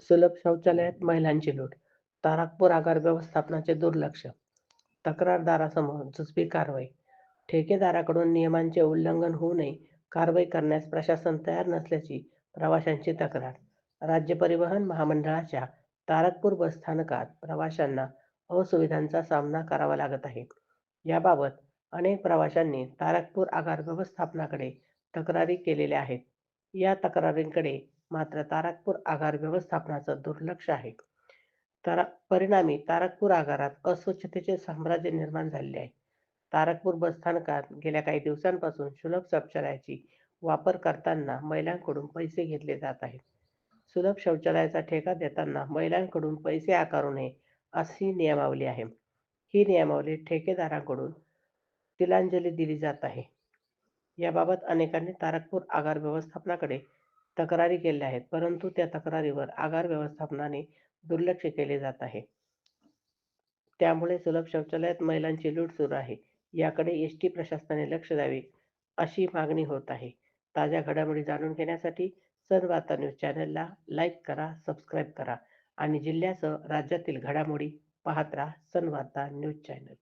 सुलभ शौचालयात महिलांची लूट, तारकपूर आगार व्यवस्थापनाचे दुर्लक्ष, तक्रारदारासमोर जुजबी कारवाई, ठेकेदाराकडून नियमांचे उल्लंघन होऊ नये कारवाई करण्यास प्रशासन तयार नसल्याची प्रवाशांची तक्रार. राज्य परिवहन महामंडळाच्या तारकपूर बसस्थानकात प्रवाशांना असुविधांचा सामना करावा लागत आहे. याबाबत अनेक प्रवाशांनी तारकपूर आगार व्यवस्थापनाकडे तक्रारी केलेल्या आहेत. या तक्रारींकडे मात्र तारकपूर आगार व्यवस्थापनाचं दुर्लक्ष आहे. परिणामी तारकपूर आगारात अस्वच्छतेचे साम्राज्य निर्माण झालेले आहे. तारकपूर बसस्थानकात गेल्या काही दिवसांपासून सुलभ शौचालयाची वापर करताना महिलांकडून पैसे घेतले जात आहेत. सुलभ शौचालयाचा ठेका देताना महिलांकडून पैसे आकारू नये अशी नियमावली आहे. ही नियमावली ठेकेदाराकडून तिलांजली दिली जात आहे. याबाबत अनेकांनी तारकपूर आगार व्यवस्थापनाकडे तक्रारी केल्या आहेत. परंतु त्या तक्रारीवर आगार व्यवस्थापनाने दुर्लक्ष केले जात आहे. त्यामुळे सुलभ शौचालयात महिलांची लूट सुरू आहे. याकडे एसटी प्रशासनाने लक्ष द्यावे अशी मागणी होत आहे. ताज्या घडामोडी जाणून घेण्यासाठी सन वार्ता न्यूज चॅनलला लाईक करा, सबस्क्राईब करा आणि जिल्ह्यासह राज्यातील घडामोडी पाहत राहा सन वार्ता न्यूज चॅनल.